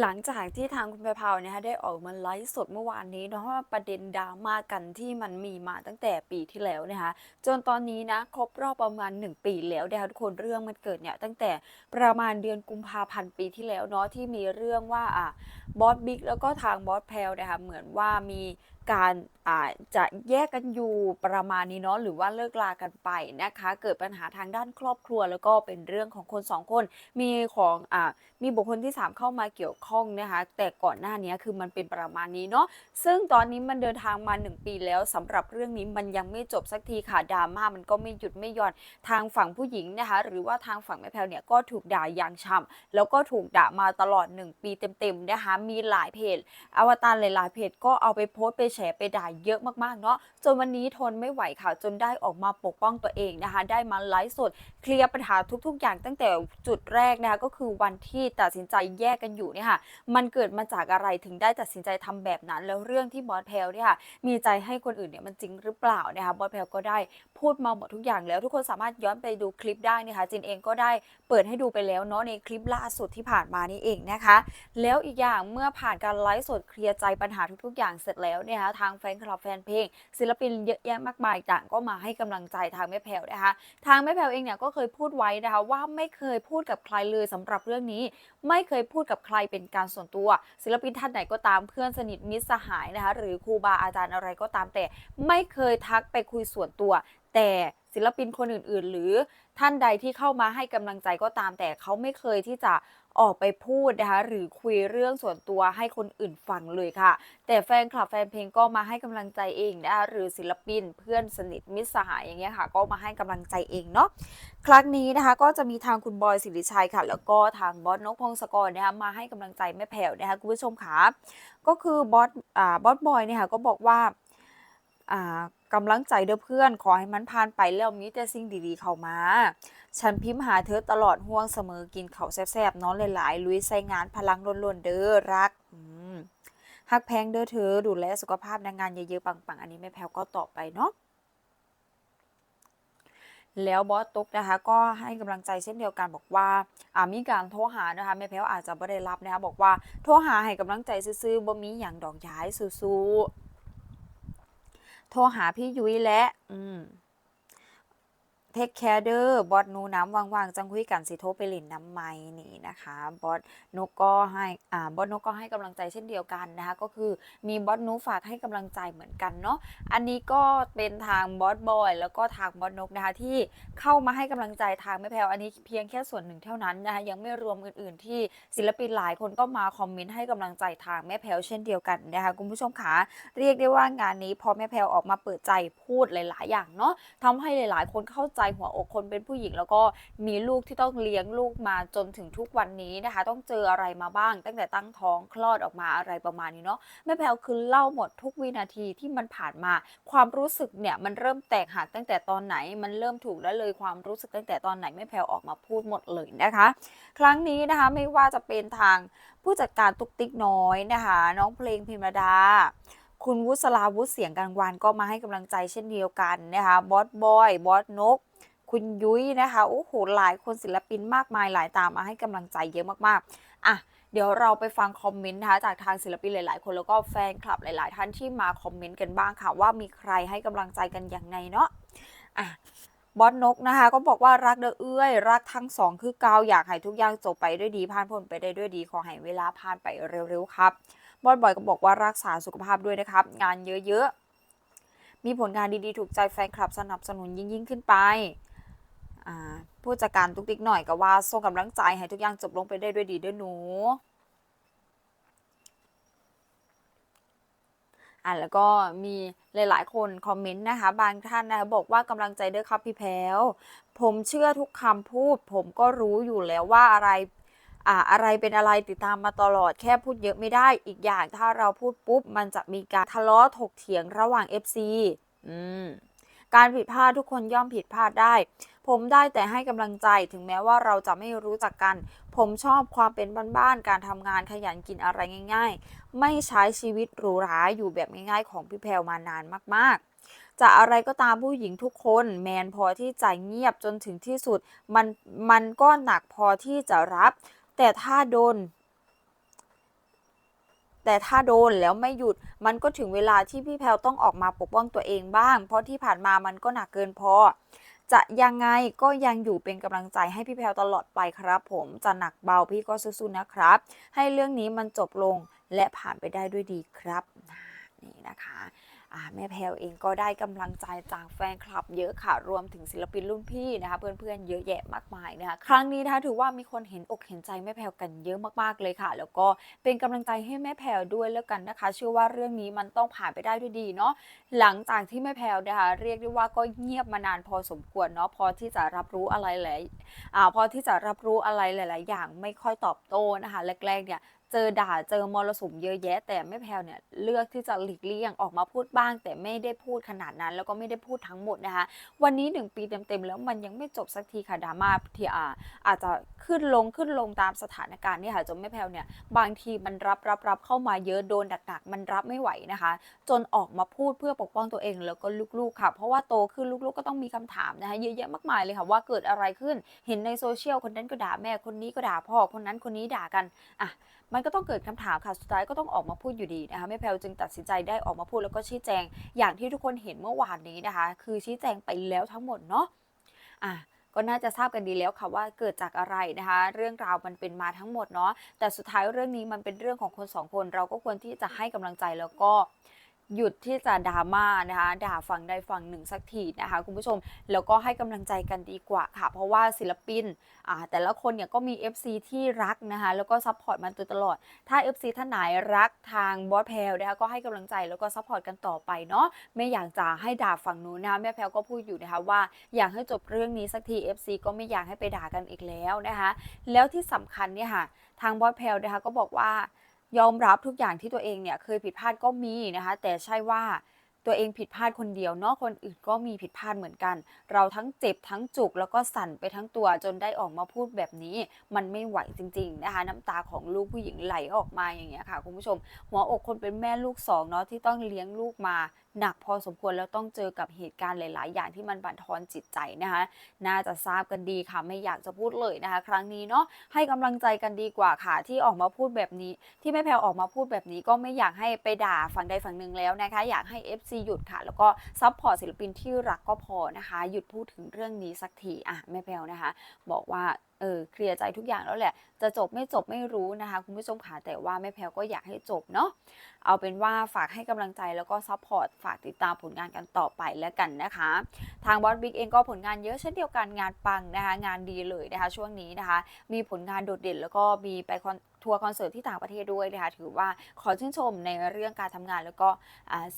หลังจากที่ทางคุณแพรวๆนะคะได้ออกมาไลฟ์สดเมื่อวานนี้เนาะว่าประเด็นดราม่ากันที่มันมีมาตั้งแต่ปีที่แล้วนะคะจนตอนนี้นะครบรอบประมาณ 1 ปีแล้วนะคะทุกคนเรื่องมันเกิดเนี่ยตั้งแต่ประมาณเดือนกุมภาพันธ์ปีที่แล้วเนาะที่มีเรื่องว่าอะบอสบิ๊กแล้วก็ทางบอสแพรวนะคะเหมือนว่ามีการอ่าจะแยกกันอยู่ประมาณนี้เนาะหรือว่าเลิกลากันไปนะคะ เกิดปัญหาทางด้านครอบครัว แล้วก็เป็นเรื่องของคนสองคน มีของอ่ามีบุคคลที่ 3 เข้ามาเกี่ยวข้องนะคะ แต่ก่อนหน้านี้คือมันเป็นประมาณนี้เนาะซึ่งตอนนี้มันเดินทางมา 1 ปีแล้วสำหรับเรื่องนี้มันยังไม่จบสักทีค่ะดราม่ามันก็ไม่หยุดไม่หย่อนทางฝั่งผู้หญิงนะคะ หรือว่าทางฝั่งแม่แพลวเนี่ยก็ถูกด่าอย่างช่ำแล้วก็ถูกด่ามาตลอด 1 ปีเต็มๆนะคะมีหลายเพจ อวตารหลายๆเพจก็เอาไปโพสต์ไปแฉไปด่าเยอะมากๆเนาะจนวันนี้ทนไม่ไหวค่ะจนได้ออกมาปกป้องตัวเองนะคะ ได้มาไลฟ์สดเคลียร์ปัญหาทุกๆ อย่างตั้งแต่จุดแรกนะคะก็คือวันที่ตัดสินใจแยกกันอยู่เนี่ยค่ะมันเกิดมาจากอะไรถึงได้ตัดสินใจทำแบบนั้น แล้วเรื่องที่บอสแพลเนี่ยค่ะมีใจให้คนอื่นเนี่ยมันจริงหรือเปล่านะคะบอสแพลก็ได้พูดมาหมดทุกอย่างแล้วทุกคนสามารถย้อนไปดูคลิปได้นะคะจินเองก็ได้เปิดให้ดูไปแล้วเนาะในคลิปล่าสุดที่ผ่านมานี่เองนะคะ แล้วอีกอย่างเมื่อผ่านการไลฟ์สดเคลียร์ใจปัญหาทุก ๆ อย่างเสร็จแล้วเนี่ยนะคะทางแฟนคลับแฟนเพลง ศิลปินเยอะแยะมากมายต่างก็มาให้กำลังใจทางแม่แพรวนะคะทางแม่แพรวเองเนี่ยก็เคยพูดไว้นะคะว่าไม่เคยพูดกับใครเลยสำหรับเรื่องนี้ ไม่เคยพูดกับใครเป็นการส่วนตัว ศิลปินท่านไหนก็ตามเพื่อนสนิทมิตรสหายนะคะหรือครูบาอาจารย์อะไรก็ตามแต่ไม่เคยทักไปคุยส่วนตัว แต่ ศิลปินคนอื่น ๆ หรือท่านใดที่เข้ามาให้กำลังใจก็ตามแต่เขาไม่เคยที่จะออกไปพูดนะคะหรือคุยเรื่องส่วนตัวให้คนอื่นฟังเลยค่ะ แต่แฟนคลับแฟนเพลงก็มาให้กำลังใจเองนะคะหรือศิลปินเพื่อนสนิทมิตรสหายอย่างเงี้ยค่ะ ก็มาให้กำลังใจเองเนาะครั้งนี้นะคะก็จะมีทางคุณบอยสิริชัยค่ะ แล้วก็ทางบอสนกพงศกรนะคะมาให้กำลังใจแม่แผ่วนะคะคุณผู้ชมค่ะก็คือบอสอ่าบอสบอยเนี่ยค่ะก็บอกว่า กำลังใจเด้อเพื่อน ขอให้มันผ่านไปแล้วมีแต่สิ่งดีๆเข้ามา ฉันพิมพ์หาเธอตลอดห่วงเสมอกินเขาแซ่บๆนอนหลายๆลุยใส่งานพลังล้นๆเด้อรักฮักแพงเด้อเธอดูแลสุขภาพนางงานเยอะๆปังๆ อันนี้แม่แพลวก็ตอบไปเนาะแล้วบอสตุ๊กนะคะก็ให้กำลังใจเช่นเดียวกันบอกว่าอ่ามีการโทรหานะคะแม่แพลวอาจจะไม่ได้รับนะคะบอกว่าโทรหาให้กำลังใจซื่อๆบ่มีอย่างดอกย้ายสู้ๆ โทรหาพี่ยุ้ยและ อืม ทคแคร์เดอร์บอสนูน้ำว่างๆ จังคุยกันสิโทรไปเล่นน้ำไม้นี่นะคะบอสนกก็ให้อ่าบอสนกก็ให้กำลังใจเช่นเดียวกันนะคะ ก็คือมีบอสนูฝากให้กำลังใจเหมือนกันเนาะอันนี้ก็เป็นทางบอสบอยแล้วก็ทางบอสนกนะคะที่เข้ามาให้กำลังใจทางแม่แพรวอันนี้เพียงแค่ส่วนหนึ่งเท่านั้นนะคะยังไม่รวมอื่นๆ ที่ศิลปินหลายคนก็มาคอมเมนต์ให้กำลังใจทางแม่แพรวเช่นเดียวกันนะคะคุณผู้ชมคะเรียกได้ว่างานนี้พอแม่แพรวออกมาเปิดใจพูดหลาย ๆ อย่างเนาะทำให้หลาย ๆ คนเข้าใจหัวอกคนเป็นผู้หญิง แล้วก็มีลูกที่ต้องเลี้ยงลูกมาจนถึงทุกวันนี้นะคะ ต้องเจออะไรมาบ้าง ตั้งแต่ตั้งท้องคลอดออกมาอะไรประมาณนี้เนาะแม่แพลวคือเล่าหมดทุกวินาทีที่มันผ่านมา ความรู้สึกเนี่ยมันเริ่มแตกหักตั้งแต่ตอนไหนมันเริ่มถูกแล้วเลยความรู้สึกตั้งแต่ตอนไหนแม่แพลวออกมาพูดหมดเลยนะคะ ครั้งนี้นะคะไม่ว่าจะเป็นทางผู้จัดการตุกติ๊กน้อยนะคะ น้องเพลงพิมรดาคุณวุฒิลาวุฒิเสียงกลางวันก็มาให้กำลังใจเช่นเดียวกันนะคะบอสบอยบอสนก คุณยุ้ยนะคะโอ้โหหลายคนศิลปินมากมายหลายตามมาให้กำลังใจเยอะมากๆอะเดี๋ยวเราไปฟังคอมเมนต์นะคะจากทางศิลปินหลาย ๆ คนแล้วก็แฟนคลับหลาย ๆ ท่านที่มาคอมเมนต์กันบ้างค่ะ ว่ามีใครให้กำลังใจกันอย่างไงเนาะอะบอสนกนะคะ ก็บอกว่ารักเด้อเอื้อยรักทั้งสองคือเกาวอยากให้ทุกอย่างจบไปด้วยดีผ่านพ้นไปได้ด้วยดีขอให้เวลาผ่านไปเร็ว ๆ ครับ บอสบอยก็บอกว่ารักษาสุขภาพด้วยนะครับ งานเยอะ ๆ มีผลงานดี ๆ ถูกใจแฟนคลับสนับสนุนยิ่ง ๆ ขึ้นไป ผู้จัดการตุกติ๊กหน่อยก็ว่าส่งกำลังใจให้ทุกอย่างจบลงไปได้ด้วยดีด้วยหนูอะแล้วก็มีหลาย ๆ คนคอมเมนต์นะคะ บางท่านนะคะบอกว่ากำลังใจเด้อครับพี่แพลวผมเชื่อทุกคำพูด ผมก็รู้อยู่แล้วว่าอะไรอ่าอะไรเป็นอะไรติดตามมาตลอดแค่พูดเยอะไม่ได้อีกอย่างถ้าเราพูดปุ๊บ มันจะมีการทะเลาะถกเถียงระหว่าง FC อืม การผิดพลาดทุกคนย่อมผิดพลาดได้ ผมได้แต่ให้กำลังใจถึงแม้ว่าเราจะไม่รู้จักกัน ผมชอบความเป็นบ้านๆการทำงานขยันกินอะไรง่าย ๆ ไม่ใช้ชีวิตหรูหราอยู่แบบง่าย ๆ ของพี่แพลวมานานมากๆจะอะไรก็ตามผู้หญิงทุกคนแมนพอที่จะเงียบจนถึงที่สุด มันมันก็หนักพอที่จะรับ แต่ถ้าโดน แต่ถ้าโดนแล้วไม่หยุดมันก็ถึงเวลาที่พี่แพลวต้องออกมาปกป้องตัวเองบ้าง เพราะที่ผ่านมามันก็หนักเกินพอ จะยังไงก็ยังอยู่เป็นกำลังใจให้พี่แพลวตลอดไปครับ ผมจะหนักเบาพี่ก็สู้ๆนะครับ ให้เรื่องนี้มันจบลงและผ่านไปได้ด้วยดีครับนี่นะคะ แม่แพลวเองก็ได้กำลังใจจากแฟนคลับเยอะค่ะ รวมถึงศิลปินรุ่นพี่นะคะเพื่อนๆเยอะแยะมากมายนะคะครั้งนี้นะคะถือว่ามีคนเห็นอกเห็นใจแม่แพลวกันเยอะมากๆเลยค่ะ แล้วก็เป็นกำลังใจให้แม่แพลวด้วยแล้วกันนะคะ เชื่อว่าเรื่องนี้มันต้องผ่านไปได้ด้วยดีเนาะหลังจากที่แม่แพลวนะคะเรียกได้ว่าก็เงียบมานานพอสมควรเนาะพอที่จะรับรู้อะไรหลายอ่าพอที่จะรับรู้อะไรหลาย ๆ อย่างไม่ค่อยตอบโต้นะคะแรกๆเนี่ย เจอด่าเจอมรสุมเยอะแยะ แต่แม่แพลวเนี่ยเลือกที่จะหลีกเลี่ยงออกมาพูดบ้าง แต่ไม่ได้พูดขนาดนั้น แล้วก็ไม่ได้พูดทั้งหมดนะคะ วันนี้ 1 ปีเต็มๆแล้วมันยังไม่จบสักทีค่ะดราม่าที่อาอาจจะขึ้นลงขึ้นลงตามสถานการณ์นี่ค่ะจนแม่แพลวเนี่ยบางทีมันรับรับรับเข้ามาเยอะโดนหนักๆมันรับไม่ไหวนะคะ จนออกมาพูดเพื่อปกป้องตัวเองแล้วก็ลูกๆค่ะเพราะว่าโตขึ้นลูกๆก็ต้องมีคำถามนะคะเยอะแยะมากมายเลยค่ะว่าเกิดอะไรขึ้นเห็นในโซเชียลคนนั้นก็ด่าแม่คนนี้ก็ด่าพ่อคนนั้นคนนี้ด่ากันอะมันก็ต้องเกิดคำถามค่ะ สุดท้ายก็ต้องออกมาพูดอยู่ดีนะคะแม่แพลวจึงตัดสินใจได้ออกมาพูดแล้วก็ชี้แจง อย่างที่ทุกคนเห็นเมื่อวานนี้นะคะ คือชี้แจงไปแล้วทั้งหมดเนาะอะก็น่าจะทราบกันดีแล้วค่ะว่าเกิดจากอะไรนะคะ เรื่องราวมันเป็นมาทั้งหมดเนาะแต่สุดท้ายเรื่องนี้มันเป็นเรื่องของคนสองคน เราก็ควรที่จะให้กำลังใจแล้วก็ หยุดที่จะดราม่านะคะด่าฝั่งใดฝั่งหนึ่งสักทีนะคะคุณผู้ชมแล้วก็ให้กำลังใจกันดีกว่าค่ะ เพราะว่าศิลปินอ่าแต่ละคนเนี่ยก็มี FC ที่รักนะคะแล้วก็ซัพพอร์ตมันตลอด ถ้า FC ท่านไหนรักทางบอสแพลนะคะก็ให้กำลังใจแล้วก็ซัพพอร์ตกันต่อไปเนาะไม่อยากจะให้ด่าฝั่งนู้นนะแม่แพลก็พูดอยู่นะคะว่าอยากให้จบเรื่องนี้สักที FC ก็ไม่อยากให้ไปด่ากันอีกแล้วนะคะแล้วที่สำคัญเนี่ยค่ะทางบอสแพลนะคะก็บอกว่า ยอมรับทุกอย่างที่ตัวเองเนี่ยเคยผิดพลาดก็มีนะคะ แต่ใช่ว่า ตัวเองผิดพลาดคนเดียวเนาะคนอื่นก็มีผิดพลาดเหมือนกัน เราทั้งเจ็บทั้งจุกแล้วก็สั่นไปทั้งตัวจนได้ออกมาพูดแบบนี้ มันไม่ไหวจริง ๆนะคะ น้ำตาของลูกผู้หญิงไหลออกมาอย่างเงี้ยค่ะคุณผู้ชม หัวอกคนเป็นแม่ลูกสองเนาะที่ต้องเลี้ยงลูกมาหนักพอสมควรแล้วต้องเจอกับเหตุการณ์หลาย ๆ อย่างที่มันบั่นทอนจิตใจนะคะ น่าจะทราบกันดีค่ะไม่อยากจะพูดเลยนะคะ ครั้งนี้เนาะให้กำลังใจกันดีกว่าค่ะที่ออกมาพูดแบบนี้ ที่แม่แพลวออกมาพูดแบบนี้ก็ไม่อยากให้ไปด่าฝั่งใดฝั่งหนึ่งแล้วนะคะ อยากให้ FC หยุดค่ะ แล้วก็ซัพพอร์ตศิลปินที่รักก็พอนะคะ หยุดพูดถึงเรื่องนี้สักทีอะแม่แพลวนะคะ บอกว่า เออเคลียร์ใจทุกอย่างแล้วแหละ จะจบไม่จบไม่รู้นะคะ คุณผู้ชมค่ะแต่ว่าแม่แพลวก็อยากให้จบเนาะเอาเป็นว่าฝากให้กำลังใจแล้วก็ซัพพอร์ตฝากติดตามผลงานกันต่อไปแล้วกันนะคะ ทางบอสบิ๊กเองก็ผลงานเยอะเช่นเดียวกันงานปังนะคะงานดีเลยนะคะ ช่วงนี้นะคะ มีผลงานโดดเด่นแล้วก็มีไปคอนทัวร์คอนเสิร์ตที่ต่างประเทศด้วยนะคะ ถือว่าขอชื่นชมในเรื่องการทำงานแล้วก็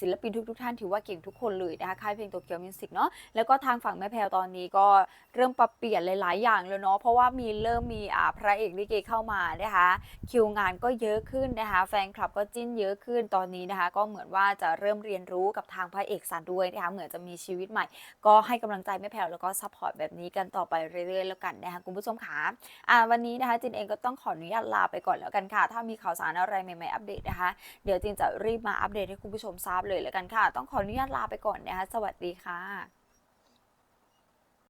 ศิลปินทุก ๆ ท่านถือว่าเก่งทุกคนเลยนะคะค่ายเพลงโตเกียวมิวสิกเนาะแล้วก็ทางฝั่งแม่แพลวตอนนี้ก็เริ่มปรับเปลี่ยนหลาย ๆ อย่างแล้วเนาะเพราะว่ามีเริ่มมีอ่าพระเอกลิเกเข้ามานะคะคิวงานก็เยอะขึ้นนะคะแฟนคลับก็จิ้นเยอะขึ้นตอนนี้นะคะ ก็เหมือนว่าจะเริ่มเรียนรู้กับทางพระเอกสันด้วยนะคะเหมือนจะมีชีวิตใหม่ ก็ให้กำลังใจแม่แพลวแล้วก็ซัพพอร์ตแบบนี้กันต่อไปเรื่อยๆแล้วกันนะคะคุณผู้ชมค่ะอ่าวันนี้นะคะจินเองก็ต้องขออนุญาตลาไปก่อนแล้วกันค่ะ ถ้ามีข่าวสารอะไรใหม่ๆอัปเดตนะคะ เดี๋ยวจินจะรีบมาอัปเดตให้คุณผู้ชมทราบเลยแล้วกันค่ะ ต้องขออนุญาตลาไปก่อนนะคะสวัสดีค่ะ